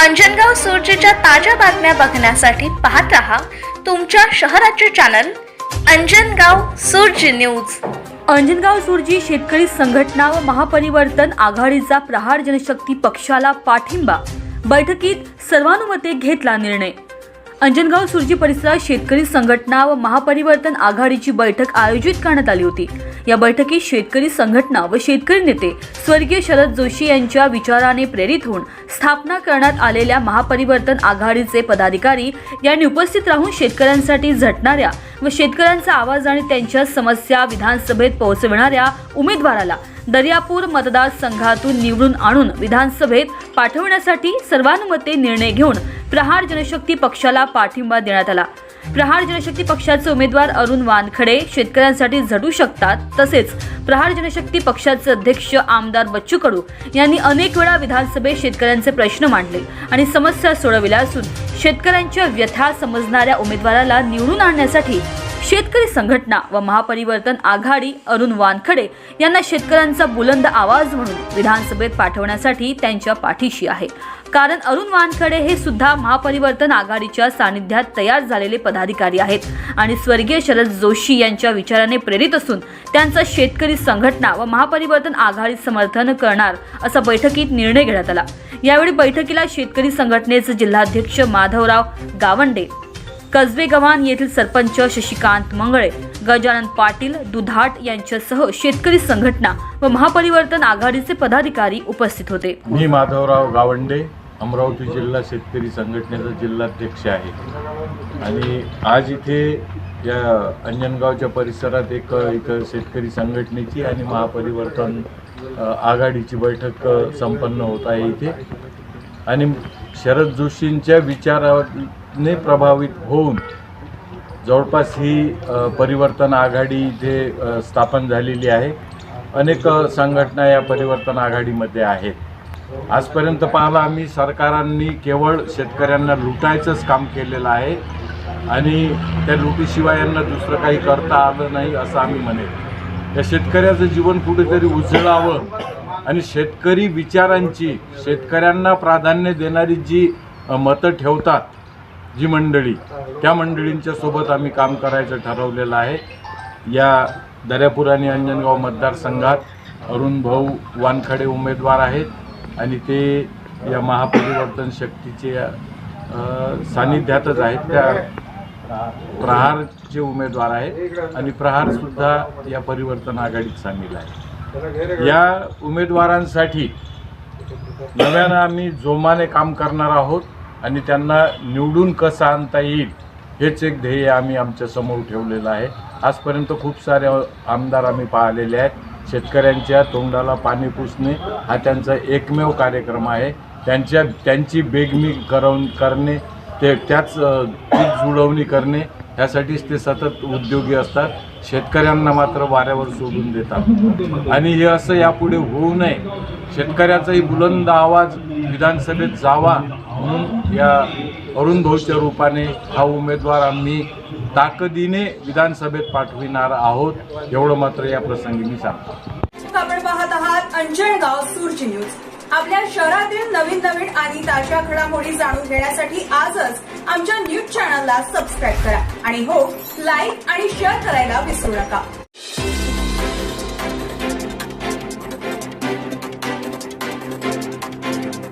अंजनगाव सुरजेच्या ताज्या बातम्या बघण्यासाठी पाहत रहा तुमच्या शहराचे चॅनल अंजनगाव सुरजी न्यूज अंजनगाव सुरजी शेतकरी संघटना व महापरिवर्तन आघाडीचा प्रहार जनशक्ती पक्षाला पाठिंबा. बैठकीत सर्वानुमते घेतला निर्णय. अंजनगाव सुरजी परिसरात शेतकरी संघटना व महापरिवर्तन आघाडीची बैठक आयोजित करण्यात आली होती. या बैठकीत शेतकरी संघटना व शेतकरी नेते स्वर्गीय शरद जोशी यांच्या विचाराने प्रेरित होऊन स्थापना करण्यात आलेल्या महापरिवर्तन आघाडीचे पदाधिकारी यांनी उपस्थित राहून शेतकऱ्यांसाठी झटणाऱ्या व शेतकऱ्यांचा आवाज आणि त्यांच्या समस्या विधानसभेत पोहोचविणाऱ्या उमेदवाराला दर्यापूर मतदारसंघातून निवडून आणून विधानसभेत पाठवण्यासाठी सर्वानुमते निर्णय घेऊन प्रहार जनशक्ती पक्षाला पाठिंबा देण्यात आला. प्रहार जनशक्ती पक्षाचे उमेदवार अरुण वानखडे शेतकऱ्यांसाठी झटू शकतात तसेच प्रहार जनशक्ती पक्षाचे अध्यक्ष आमदार बच्चू कडू यांनी अनेक वेळा विधानसभेत शेतकऱ्यांचे प्रश्न मांडले आणि समस्या सोडविल्या असून शेतकऱ्यांच्या व्यथा समजणाऱ्या उमेदवाराला निवडून आणण्यासाठी शेतकरी संघटना व महापरिवर्तन आघाडी अरुण वानखडे यांना शेतकऱ्यांचा बुलंद आवाज म्हणून विधानसभेत पाठवण्यासाठी त्यांच्या पाठीशी आहे. कारण अरुण वानखडे हे सुद्धा महापरिवर्तन आघाडीच्या सानिध्यात तयार झालेले पदाधिकारी आहेत. आणि स्वर्गीय शरद जोशी यांच्या विचाराने प्रेरित असून त्यांचा शेतकरी संघटना व महापरिवर्तन आघाडी समर्थन करणार असा बैठकीत निर्णय घेण्यात आला. यावेळी बैठकीला शेतकरी संघटनेचे जिल्हाध्यक्ष माधवराव गावंडे कसबे गव्हाण येथील सरपंच शशिकांत मंगळे गजानन पाटील दुधाट यांच्यासह शेतकरी संघटना व महापरिवर्तन आघाडीचे पदाधिकारी उपस्थित होते. मी माधवराव गावंडे अमरावती जिल्हा शेतकरी संघटनेचा जिल्हाध्यक्ष आहे. आणि आज इथे या अंजनगावच्या परिसरात एक इथं शेतकरी संघटनेची आणि महापरिवर्तन आघाडीची बैठक संपन्न होत आहे इथे. आणि शरद जोशींच्या विचाराने प्रभावित होऊन जवळपास ही परिवर्तन आघाडी इथे स्थापन झालेली आहे. अनेक संघटना या परिवर्तन आघाडीमध्ये आहेत. आजपर्यंत पाहिलं आम्ही सरकारांनी केवळ शेतकऱ्यांना लुटायचंच काम केलेलं आहे आणि त्या लुटीशिवाय यांना दुसरं काही करता आलं नाही असं आम्ही म्हणेल. या शेतकऱ्याचं जीवन कुठेतरी उजळावं आणि शेतकरी विचारांची शेतकऱ्यांना प्राधान्य देणारी जी मतं ठेवतात जी मंडळी त्या मंडळींच्या सोबत आम्ही काम करायचं ठरवलेलं आहे. या दर्यापूर आणि अंजनगाव मतदारसंघात अरुण भाऊ वानखडे उमेदवार आहेत. आणि ते या महापरिवर्तन शक्तीचे सानिध्यातच आहेत. त्या प्रहारचे उमेदवार आहेत आणि प्रहारसुद्धा या परिवर्तन आघाडीत सामील आहे या उमेदवारांसाठी नव्यानं आम्ही जोमाने काम करणार आहोत आणि त्यांना निवडून कसं आणता येईल हेच एक ध्येय आम्ही आमच्यासमोर ठेवलेलं आहे. आजपर्यंत खूप सारे आमदार आम्ही पाहिलेले आहेत. शेतकऱ्यांच्या तोंडाला पाणी पुसणे हा त्यांचा एकमेव कार्यक्रम आहे. त्यांच्या त्यांची बेगमी करवून करणे ते त्याच पीक जुळवणी करणे ह्यासाठीच ते सतत उद्योगी असतात. शेतकऱ्यांना मात्र वाऱ्यावर सोडून देतात. आणि हे असं यापुढे होऊ नये. शेतकऱ्याचाही बुलंद आवाज विधानसभेत जावा म्हणून या अरुण भाऊच्या रूपाने हा उमेदवार आम्ही ताकदीने विधानसभेत पाठविणार आहोत. एवढं मात्र या प्रसंगी मी सांगतो. आपण पाहत आहात अंजनगाव सूरज न्यूज. आपल्या शहरातील नवीन नवीन आणि ताज्या घडामोडी जाणून घेण्यासाठी आजच आमच्या न्यूज चॅनलला सबस्क्राईब करा. आणि हो लाईक आणि शेअर करायला विसरू नका.